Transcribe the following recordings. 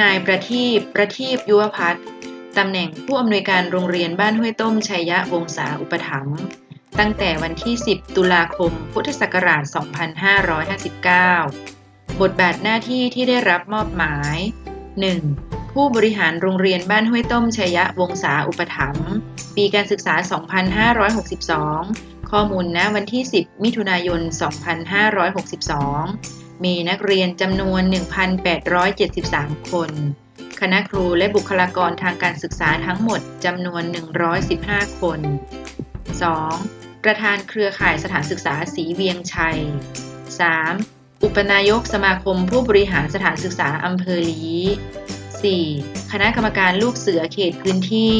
นายประทีปประทีปยุวพัฒน์ตำแหน่งผู้อำนวยการโรงเรียนบ้านห้วยต้มชัยยะวงศาอุปถัมภ์ตั้งแต่วันที่ 10 ตุลาคม พุทธศักราช 2559 บทบาทหน้าที่ที่ได้รับมอบหมาย 1. ผู้บริหารโรงเรียนบ้านห้วยต้มชัยยะวงศาอุปถัมภ์ปีการศึกษา 2562 ข้อมูลณวันที่ 10 มิถุนายน 2562 มีนักเรียนจำนวน 1,873 คน คณะครูและบุคลากรทางการศึกษาทั้งหมดจำนวน 115 คน 2. ประธานเครือข่ายสถานศึกษาสีเวียงชัย 3. อุปนายกสมาคมผู้บริหารสถานศึกษาอำเภอลี 4. คณะกรรมการลูกเสือเขตพื้นที่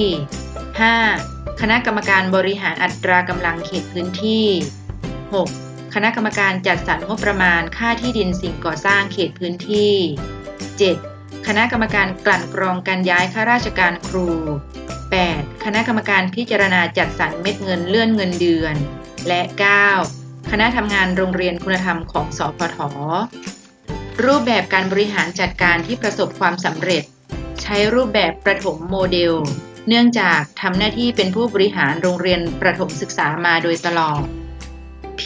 5. คณะกรรมการบริหารอัตรากำลังเขตพื้นที่ 6. คณะกรรมการจัดสรรงบประมาณค่าที่ดินสิ่งก่อสร้างเขตพื้นที่ 7. คณะกรรมการกลั่นกรองการย้ายข้าราชการครู 8. คณะกรรมการพิจารณาจัดสรรเม็ดเงินเลื่อนเงินเดือน และ 9. คณะทำงานโรงเรียนคุณธรรมของสพทรูปแบบการบริหารจัดการที่ประสบความสำเร็จ ใช้รูปแบบประถมโมเดล เนื่องจากทำหน้าที่เป็นผู้บริหารโรงเรียนประถมศึกษามาโดยตลอด P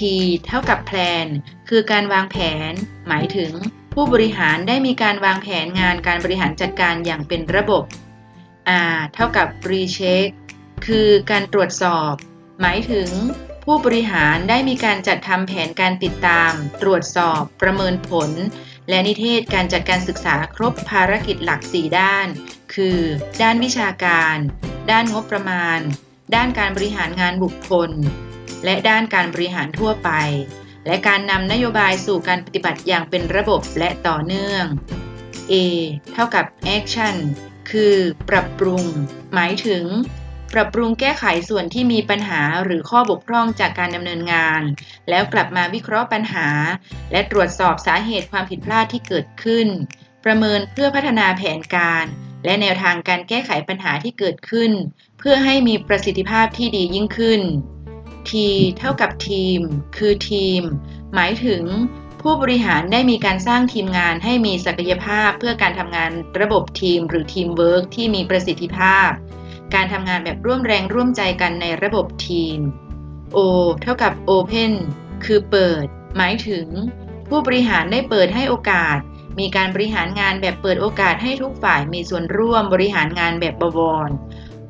เท่ากับ plan คือการวางแผน หมายถึงผู้บริหารได้มีการวางแผนงานการบริหารจัดการอย่างเป็นระบบ R เท่ากับ recheck คือการตรวจสอบ หมายถึงผู้บริหารได้มีการจัดทำแผนการติดตาม ตรวจสอบ ประเมินผล และนิเทศการจัดการศึกษาครบภารกิจหลัก 4 ด้าน คือ ด้านวิชาการ ด้านงบประมาณ ด้านการบริหารงานบุคคล และด้านการบริหารทั่วไป และการนำนโยบายสู่การปฏิบัติอย่างเป็นระบบและต่อเนื่อง A เท่ากับ action คือ ปรับปรุง หมายถึง ปรับปรุงแก้ไขส่วนที่มีปัญหาหรือข้อบกพร่องจากการดำเนินงาน แล้วกลับมาวิเคราะห์ปัญหา และตรวจสอบสาเหตุความผิดพลาดที่เกิดขึ้น ประเมินเพื่อพัฒนาแผนการ และแนวทางการแก้ไขปัญหาที่เกิดขึ้น เพื่อให้มีประสิทธิภาพที่ดียิ่งขึ้น T เท่ากับทีม คือทีม หมายถึงผู้บริหารได้มีการสร้างทีมงานให้มีศักยภาพเพื่อการทำงานระบบทีม หรือทีมเวิร์กที่มีประสิทธิภาพ การทำงานแบบร่วมแรงร่วมใจกันในระบบทีม O เท่ากับ Open คือเปิด หมายถึง ผู้บริหารได้เปิดให้โอกาส มีการบริหารงานแบบเปิดโอกาสให้ทุกฝ่ายมีส่วนร่วมบริหารงานแบบบวร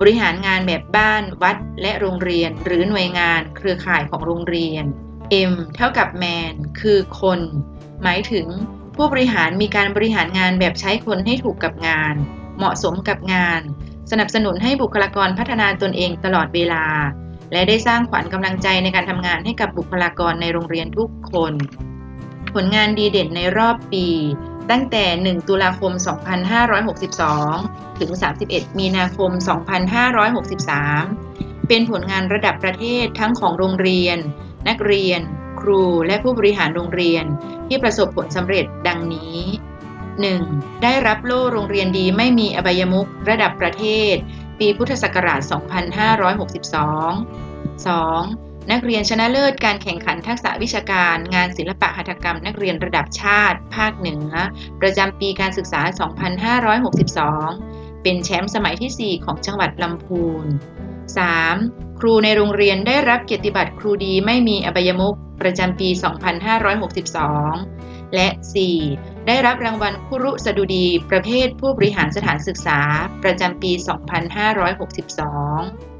บริหารงานแบบบ้าน วัด และโรงเรียน หรือหน่วยงาน เครือข่ายของโรงเรียน M เท่ากับ Man คือคน หมายถึง ผู้บริหารมีการบริหารงานแบบใช้คนให้ถูกกับงาน เหมาะสมกับงาน สนับสนุนให้บุคลากรพัฒนาตนเองตลอดเวลา และได้สร้างขวัญกำลังใจในการทำงานให้กับบุคลากรในโรงเรียนทุกคน ผลงานดีเด่นในรอบปี ตั้งแต่ 1 ตุลาคม 2562 ถึง 31 มีนาคม 2563 เป็นผลงานระดับประเทศทั้งของโรงเรียน นักเรียน ครูและผู้บริหารโรงเรียน ที่ประสบผลสำเร็จดังนี้ 1. ได้รับโล่โรงเรียนดีไม่มีอบายมุขระดับประเทศ ปีพุทธศักราช 2562 2. นักเรียนชนะเลิศการแข่งขันทักษะวิชาการ งานศิลปะหัตถกรรม นักเรียนระดับชาติ ภาคเหนือ ประจำปีการศึกษา 2562 เป็นแชมป์สมัยที่ 4 ของจังหวัดลำพูน 3. ครูในโรงเรียนได้รับเกียรติบัตรครูดีไม่มีอบายมุขประจำปี 2562 และ 4. ได้รับรางวัลคุรุสดุดีประเภทผู้บริหารสถานศึกษาประจำปี 2562